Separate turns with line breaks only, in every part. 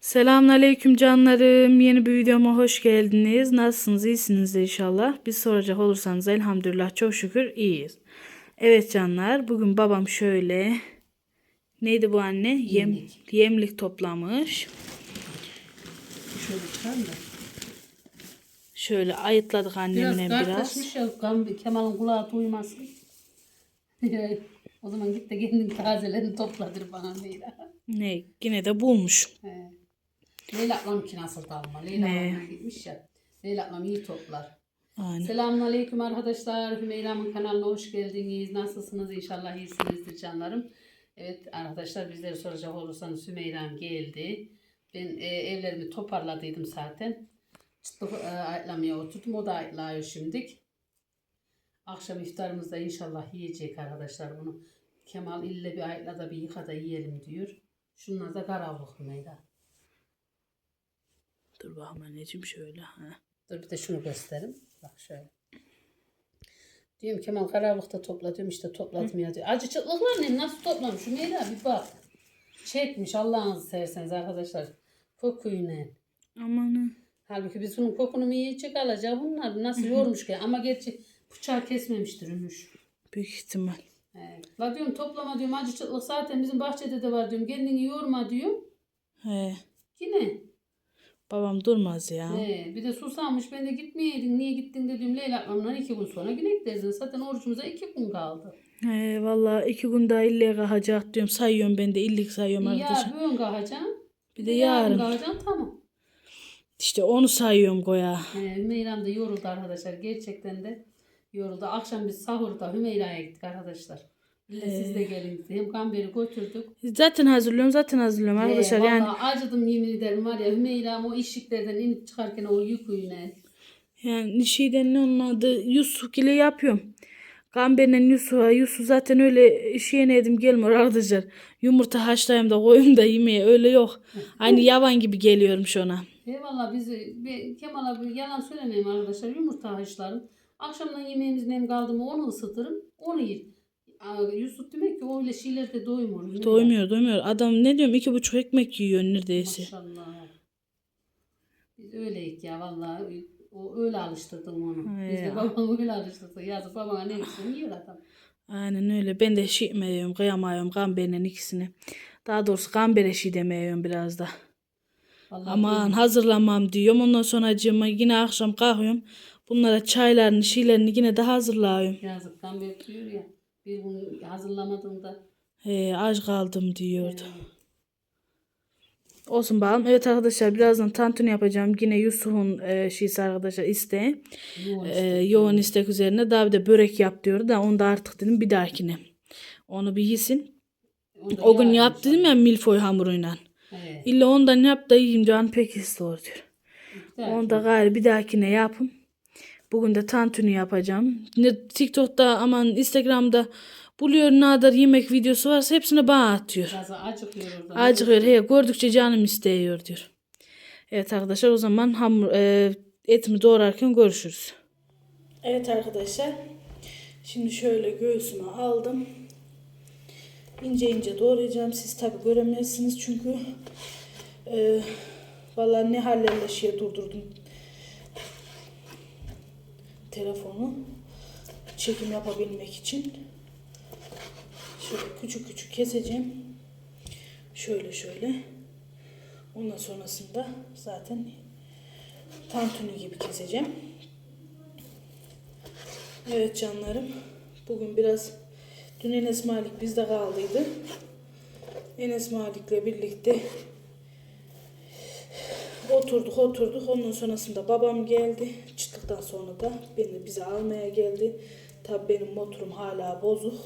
Selamünaleyküm canlarım. Yeni bir videoma hoş geldiniz. Nasılsınız? İyisiniz inşallah. Biz soracak olursanız elhamdülillah çok şükür iyiyiz. Evet canlar, bugün babam şöyle neydi bu anne? Yem, yemlik toplamış.
Şöyle çıkar da.
Şöyle ayıtladık
Biraz
annemle biraz.
kartlaşmış ya Kemal'in kulağı duymasın. o zaman git de kendin tazelerini topladır bana Leyla.
Ne? Yine de bulmuş.
He. Leyla ablamınki nasıl dalma? Leyla
Ne?
ablamına gitmiş ya. Leyla ablam iyi toplar.
Aynen.
Selamun Aleyküm arkadaşlar. Hümeyra'mın kanalına hoş geldiniz. Nasılsınız? İnşallah iyisinizdir canlarım. Evet arkadaşlar bizleri soracak olursanız Hümeyra'm geldi. Ben e, evlerimi toparladıydım zaten. Çıtlık e, ayıtlamaya oturdum. O da ayıtlıyor şimdik. Akşam iftarımızda inşallah yiyecek arkadaşlar bunu. Kemal ille bir ayıtla da bir yıka da yiyelim diyor. Şunlar da karavlık Hümeyra.
Dur bakalım anneciğim şöyle. Ha.
Dur bir de şunu göstereyim. Bak şöyle. Diyorum Kemal karavlıkta topla diyorum işte topladım ya diyor. Acı çıtlıklar ne? Nasıl toplamış? Meyra bir bak. Çekmiş Allah'ınızı severseniz arkadaşlar. Kokuyu ne?
Aman.
Halbuki biz bunun kokunu mu yiyecek alacağız bunlar. Nasıl yormuş ki? Ama gerçi bıçağı kesmemiştir Ümüş.
Büyük ihtimal.
He. La diyorum toplama diyorum acı çıtlık zaten bizim bahçede de var diyorum. Kendini yorma diyorum.
He.
Yine.
Babam durmaz ya.
He, bir de susamış. Ben de gitmeyeydin. Niye gittin dedim. Leyla ablamla iki gün sonra yine giderdin. Zaten orucumuza iki gün kaldı.
He valla iki gün daha ille kalacak diyorum. Sayıyorum ben de illik sayıyorum arkadaşlar.
Ya bugün kalacaksın.
Bir de yarın.
kalacaksın tamam.
İşte onu sayıyorum goya.
He, Hümeyra'm da yoruldu arkadaşlar. Gerçekten de yoruldu. Akşam biz sahurda Hümeyra'ya gittik arkadaşlar. De siz de gelin dedi. Hem Gamber'i götürdük.
Zaten hazırlıyorum zaten hazırlıyorum arkadaşlar. Yani
acıdım yemin ederim var ya Hümeyra'm o işliklerden inip çıkarken o yüküyle.
yani şeyden ne onun adı Yusuf ile yapıyorum. Gamber'le Yusuf'a. Yusuf zaten öyle şey yedim gelmiyor arkadaşlar. Yumurta haşlayayım da koyayım da yemeye öyle yok. Aynı yavan gibi.
He valla bizi bir- Kemal'a bir yalan söylemeyeyim arkadaşlar. Yumurta haşlarım. Akşamdan yemeğimiz nem kaldı mı onu ısıtırım. Onu yer. Yusuf demek ki öyle şeylerde doymuyor.
Doymuyor doymuyor. Adam ne diyorum iki buçuk ekmek yiyor neredeyse.
Maşallah. Biz öyleyik ya vallahi. O öyle alıştırdım onu.
He
Biz de
ya.
babam öyle alıştırdı. Yazık babana ne yapsın yiyor adam.
Aynen öyle. Ben de şey etmiyorum, kıyamıyorum Gamber'in ikisini. Daha doğrusu Gamber'e şey demiyorum biraz da.
Vallahi
Aman hazırlamam diyorum. Ondan sonra acıma yine akşam kalkıyorum. Bunlara çaylarını, şeylerini yine de hazırlıyorum.
Yazık Gamber diyor ya. Bir gün hazırlamadığında
He, aç kaldım diyordu. Olsun bakalım. Evet arkadaşlar birazdan tantuni yapacağım. Yine Yusuf'un e, şeysi arkadaşlar isteği.
yoğun
E, yoğun istek üzerine daha bir de börek yap diyordu da onu da artık dedim bir dahakine. Onu bir yesin. O gün yap dedim ya milfoy hamuruyla.
He.
İlla ondan yap da yiyeyim canım pek istiyor diyor.
Güzel.
Onu da gayrı bir dahakine yapın. Bugün de tantuni yapacağım. Ne TikTok'ta aman Instagram'da buluyor ne kadar yemek videosu varsa hepsini bana atıyor.
Biraz acıkıyor orada.
Acıkıyor. He, gördükçe canım isteyiyor diyor. Evet arkadaşlar o zaman hamur e, etimi doğrarken görüşürüz. Evet arkadaşlar. Şimdi şöyle göğsüme aldım. İnce ince doğrayacağım. Siz tabi göremezsiniz çünkü e, vallahi ne hallerle şeye durdurdum telefonu çekim yapabilmek için. Şöyle küçük küçük keseceğim. Şöyle şöyle. Ondan sonrasında zaten tantuni gibi keseceğim. Evet canlarım. Bugün biraz dün Enes Malik bizde kaldıydı. Enes Malik'le birlikte oturduk oturduk. Ondan sonrasında babam geldi. Çıktıktan sonra da beni bize almaya geldi. Tabii benim motorum hala bozuk.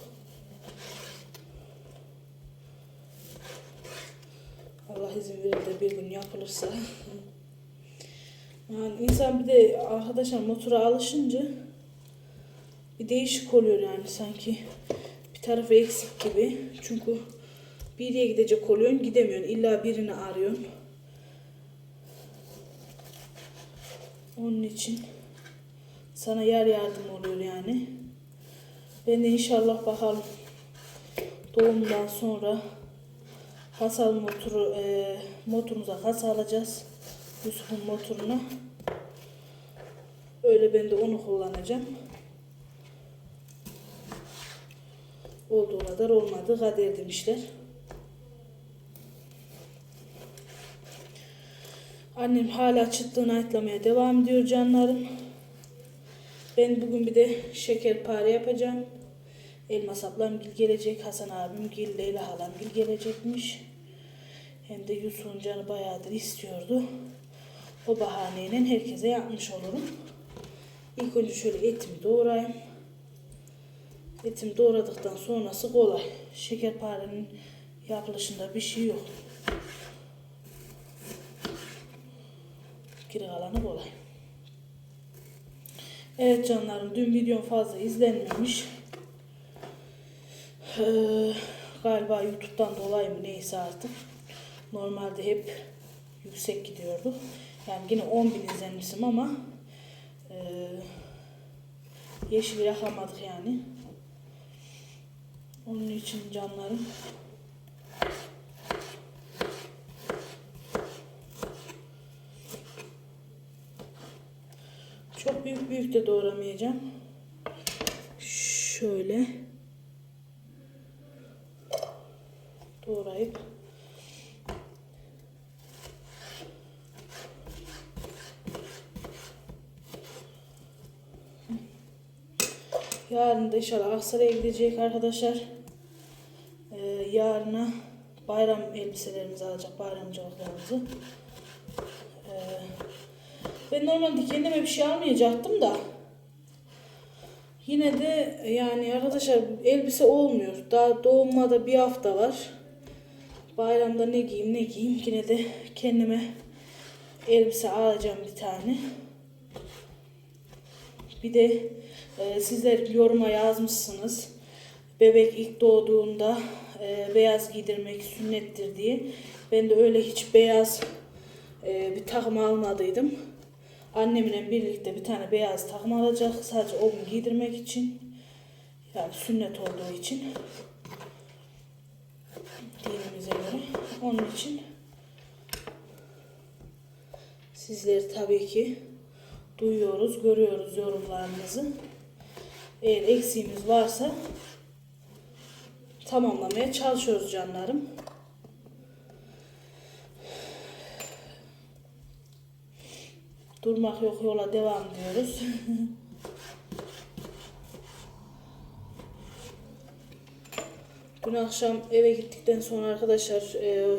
Allah izin verir de bir gün yapılırsa. Yani insan bir de arkadaşlar motora alışınca bir değişik oluyor yani sanki bir tarafı eksik gibi. Çünkü bir yere gidecek oluyorsun gidemiyorsun. İlla birini arıyorsun. Onun için sana yer yardım oluyor yani. Ben de inşallah bakalım doğumdan sonra Hasal motoru, e, motorumuza has alacağız. Yusuf'un motoruna. Öyle ben de onu kullanacağım. Olduğu kadar olmadı. Kader demişler. Annem hala çıttığını ayıtlamaya devam ediyor canlarım. Ben bugün bir de şekerpare yapacağım. Elmas ablam gil gelecek, Hasan abim gil, Leyla halam gil gelecekmiş. Hem de Yusuf'un canı bayağıdır istiyordu. O bahaneyle herkese yapmış olurum. İlk önce şöyle etimi doğrayayım. Etimi doğradıktan sonrası kolay. Şekerparenin yapılışında bir şey yok. Kalanı kolay. Evet canlarım dün videom fazla izlenmemiş. Ee, galiba YouTube'dan dolayı mı neyse artık. Normalde hep yüksek gidiyordu. Yani yine 10 bin izlenmişim ama e, yeşil yakamadık yani. Onun için canlarım Çok büyük de doğramayacağım. Şöyle doğrayıp Yarın da inşallah Aksaray'a gidecek arkadaşlar. Ee, yarına bayram elbiselerimizi alacak, bayramcılıklarımızı. Ben normalde kendime bir şey almayacaktım da. Yine de yani arkadaşlar elbise olmuyor. Daha doğumada bir hafta var. Bayramda ne giyeyim ne giyeyim. Yine de kendime elbise alacağım bir tane. Bir de e, sizler yoruma yazmışsınız. Bebek ilk doğduğunda e, beyaz giydirmek sünnettir diye. Ben de öyle hiç beyaz e, bir takım almadıydım. Annemle birlikte bir tane beyaz takım alacak. Sadece o gün giydirmek için. Yani sünnet olduğu için. Dinimize göre. Onun için sizleri tabii ki duyuyoruz, görüyoruz yorumlarınızı. Eğer eksiğimiz varsa tamamlamaya çalışıyoruz canlarım. Durmak yok yola devam diyoruz. Dün akşam eve gittikten sonra arkadaşlar e,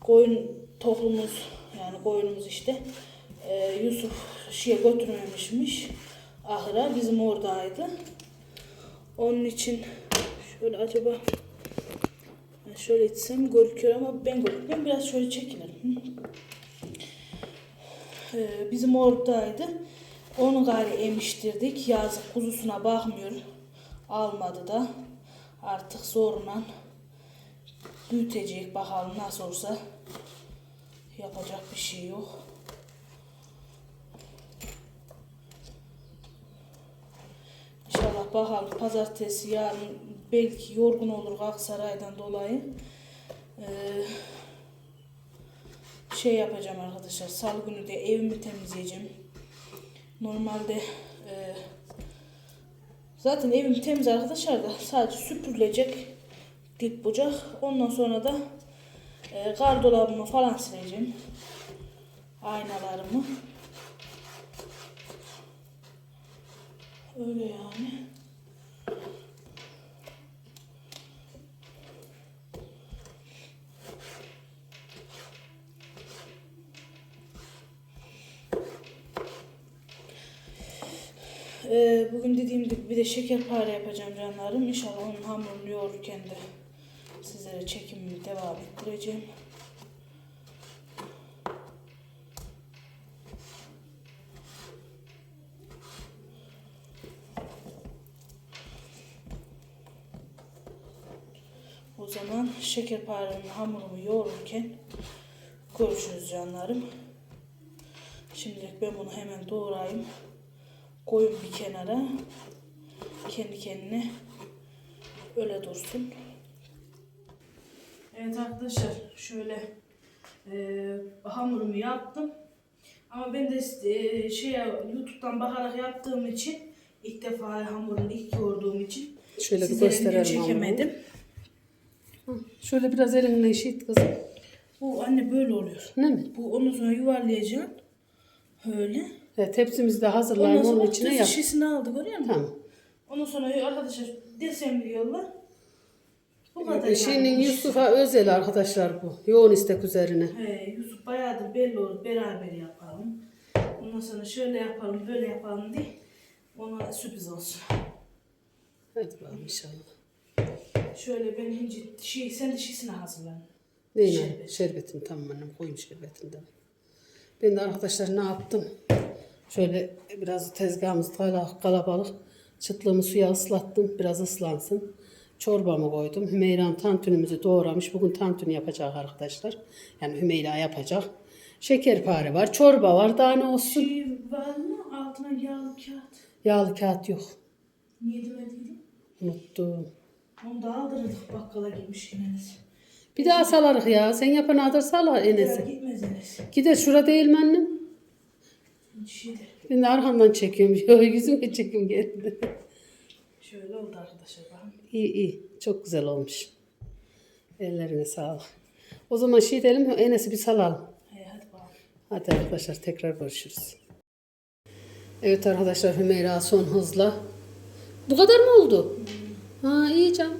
koyun toplumumuz yani koyunumuz işte e, Yusuf şeye götürmemişmiş ahıra bizim oradaydı. Onun için şöyle acaba şöyle itsem gözüküyor ama ben gözükmüyorum. Biraz şöyle çekilirim. Ee, bizim oradaydı. Onu gari emiştirdik. Yazık kuzusuna bakmıyor. Almadı da. Artık zorla büyütecek. Bakalım nasıl olsa yapacak bir şey yok. İnşallah bakalım pazartesi yarın belki yorgun olur Aksaray'dan dolayı. Ee, şey yapacağım arkadaşlar. Salı günü de evimi temizleyeceğim. Normalde e, zaten evim temiz arkadaşlar da sadece süpürülecek dip bucak. Ondan sonra da e, gardolabımı falan sileceğim. Aynalarımı. Öyle yani. Ee, bugün dediğim gibi bir de şekerpare yapacağım canlarım. İnşallah onun hamurunu yoğururken de sizlere çekimimi devam ettireceğim. O zaman şekerparenin hamurumu yoğururken görüşürüz canlarım. Şimdilik ben bunu hemen doğrayayım. Koyun bir kenara. Kendi kendine öyle dursun. Evet arkadaşlar şöyle e, hamurumu yaptım. Ama ben de e, şey YouTube'dan bakarak yaptığım için ilk defa hamurunu ilk yoğurduğum için
Şöyle bir
sizlere
gösterelim
çekemedim.
Şöyle biraz elinle işit kızım.
Bu anne böyle oluyor.
Ne mi?
Bu ondan sonra yuvarlayacaksın. Böyle.
Evet, tepsimizi de
Ondan
hazırlayalım
sonra
onun içine yap.
şişesini aldı görüyor musun?
Tamam.
Ondan sonra arkadaşlar desenliyorlar. Bu kadar
Ee, Şeyinin
yani.
Yusuf'a özel arkadaşlar bu. Yoğun istek üzerine.
He, Yusuf bayağıdır belli olur beraber yapalım. Ondan sonra şöyle yapalım böyle yapalım diye ona sürpriz olsun.
Hadi bakalım inşallah.
Şöyle ben hinci şey sen de şişini hazırlan.
Neyle?
Şerbet.
Şerbetim tamam annem koyayım şerbetini de. Ben de arkadaşlar ne yaptım? Şöyle biraz tezgahımız kala- kalabalık. Çıtlığımı suya ıslattım. Biraz ıslansın. Çorbamı koydum. Hümeyra tantunimizi doğramış. Bugün tantuni yapacak arkadaşlar. Yani Hümeyra yapacak. Şekerpare var. Çorba var. Daha ne olsun?
Şey var mı altına yağlı kağıt?
Yağlı kağıt yok.
Niye demediydim?
Unuttum.
Onu da aldırırdık bakkala gitmiş Enes.
Bir daha salarık ya. Sen yapan adır salar Enes'i.
gitmez Enes.
Gider şura değil mi annem?
Şeyde.
Ben de arkamdan çekiyorum. Yo, yüzümü çekim geldi.
Şöyle oldu arkadaşlar.
İyi iyi. Çok güzel olmuş. Ellerine sağlık. O zaman şey edelim Enes'i bir salalım.
He hadi bakalım.
Hadi arkadaşlar tekrar görüşürüz. Evet arkadaşlar Hümeyra son hızla. Bu kadar mı oldu? Ha iyi can.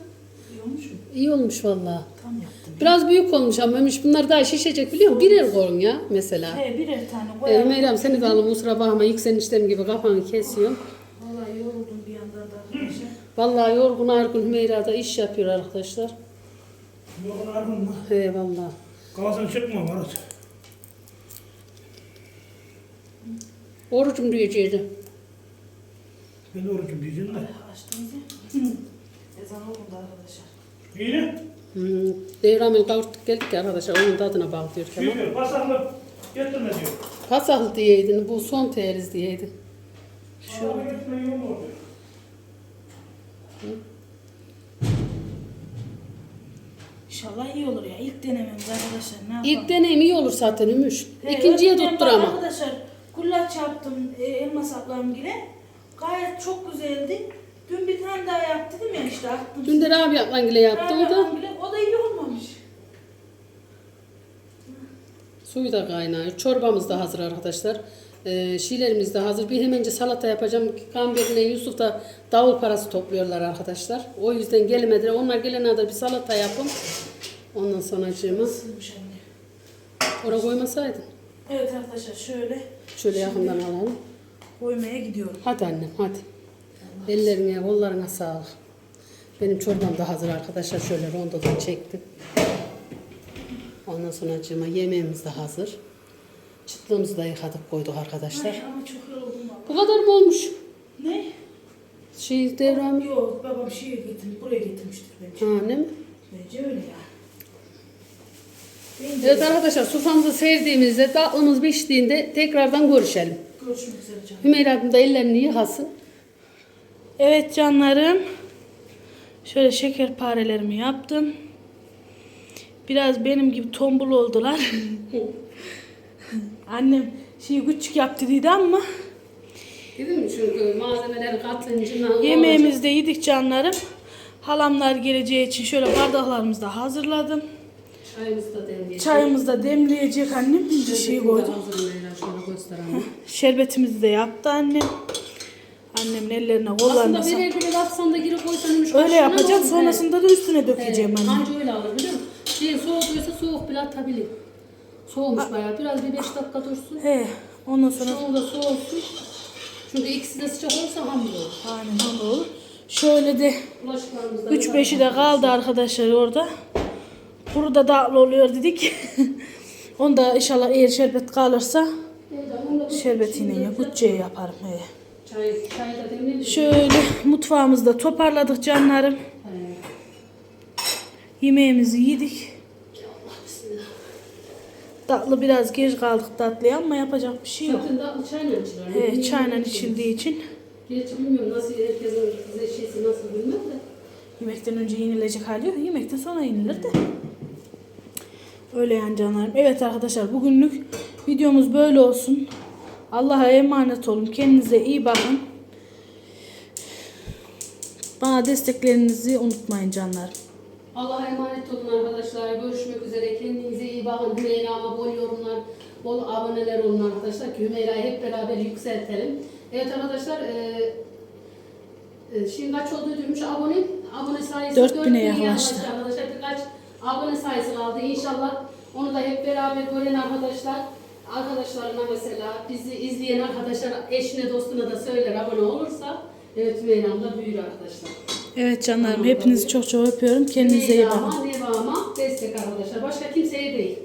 İyi olmuş mu?
İyi olmuş vallahi.
Tam yaptım.
Biraz büyük olmuş ama Ömüş bunlar daha şişecek biliyor musun? Birer koyun ya mesela.
He birer tane
Ee,
koyalım.
Hümeyra'm seni de alın kusura bakma. İlk senin işlerin gibi kafanı kesiyorum.
Vallahi yoruldum bir yandan da arkadaşlar.
Vallahi yorgun argın Hümeyra da iş yapıyor arkadaşlar.
Yok ardın mı?
He vallahi.
Kafasını çekme Murat.
Orucum diyecekti.
Ben de orucum diyeceğim de.
Açtınız ya. Ezan okundu arkadaşlar.
İyi ne?
Hmm. Devramen kavurttuk geldik ya arkadaşlar. Onun tadına bak diyor Kemal.
Diyor, pasaklı getirme diyor.
Pasaklı diyeydin. Bu son teriz diyeydin.
Şöyle getirme iyi olur diyor.
İnşallah iyi olur ya. İlk denememiz arkadaşlar. Ne yapalım?
İlk deneyim iyi olur zaten Ümüş.
He,
İkinciye
önceden
tuttur ama.
Arkadaşlar kullaç yaptım e, elma saplarım gibi. Gayet çok güzeldi. Dün bir tane daha yaptı değil mi işte attım.
Dün de Rabia ablan yaptı o da.
O da iyi olmamış.
Suyu da kaynıyor. Çorbamız da hazır arkadaşlar. Ee, şilerimiz de hazır. Bir hemence salata yapacağım. Gamberine Yusuf da davul parası topluyorlar arkadaşlar. O yüzden gelemediler. Onlar gelene kadar bir salata yapın. Ondan sonra
anne.
Oraya koymasaydın.
Evet arkadaşlar şöyle
Şöyle yakından alalım.
koymaya gidiyorum.
Hadi annem hadi. Ellerine, kollarına sağlık. Benim çorbam da hazır arkadaşlar. Şöyle rondodan çektim. Ondan sonra cıma yemeğimiz de hazır. Çıtlığımızı da yıkadık koyduk arkadaşlar.
Ay, ama çok yoruldum valla.
Bu kadar mı olmuş?
Ne?
Şey devram.
Yok babam şey getirmiş, buraya getirmiştir bence.
Ha ne mi?
Bence öyle ya.
Evet arkadaşlar sufamızı sevdiğimizde tatlımız piştiğinde tekrardan görüşelim.
görüşmek üzere canım.
Hümeyra abim de ellerini yıkasın.
Evet canlarım. Şöyle şekerparelerimi yaptım. Biraz benim gibi tombul oldular. Annem şey küçük yaptı dedi ama
Dedim mi çünkü malzemeleri katlayınca
yemeğimizi de yedik canlarım. Halamlar geleceği için şöyle bardaklarımızı da hazırladım.
Çayımızı da demleyelim.
Çayımızı da demleyecek annem. Bir şey koydum. Şerbetimizi de yaptı annem. Annemin ellerine
Aslında
kollarına sağlık.
birer birer atsan da geri koysan Ümüş
Öyle yapacağım. Sonrasında da üstüne dökeceğim
Evet,
anne.
Anca öyle alır biliyor musun? Şey soğuduysa soğuk bile atabilir. Soğumuş bayağı. Biraz bir 5 dakika dursun.
He. Ondan sonra
Soğuğu da soğusun. Çünkü ikisi de sıcak olursa hamur olur.
aynen öyle olur. Şöyle de
Bulaşıklarımız da
3-5'i de kaldı arkadaşlar orada. Kuru da tatlı oluyor dedik. Onda inşallah eğer şerbet kalırsa şerbetiyle ya bütçeye yaparım. He. Şöyle mutfağımızda toparladık canlarım. Yemeğimizi yedik. Tatlı biraz geç kaldık tatlıya ama yapacak bir şey yok.
Zaten tatlı çayla içilir.
He, çayla içildiği için
Gerçi bilmiyorum nasıl herkesin şeysi nasıl bilmem de.
yemekten önce yenilecek hali yok. Yemekten sonra yenilir de. Öyle yani canlarım. Evet arkadaşlar bugünlük videomuz böyle olsun. Allah'a emanet olun. Kendinize iyi bakın. Bana desteklerinizi unutmayın canlarım.
Allah'a emanet olun arkadaşlar. Görüşmek üzere. Kendinize iyi bakın. Hümeyra'ma bol yorumlar, bol aboneler olun arkadaşlar. Ki Hümeyra'yı hep beraber yükseltelim. Evet arkadaşlar. E, e, şimdi kaç oldu demiş abone? Abone sayısı
4000'e
4000'e
yaklaştı.
Arkadaşlar birkaç abone sayısı kaldı. İnşallah onu da hep beraber gören arkadaşlar. Arkadaşlarına mesela bizi izleyen arkadaşlar eşine dostuna da söyler abone olursa evet Hümeyra'm da büyür arkadaşlar.
Evet canlarım hepinizi çok çok öpüyorum. Kendinize iyi bakın.
Devama, devama destek arkadaşlar. Başka kimseye değil.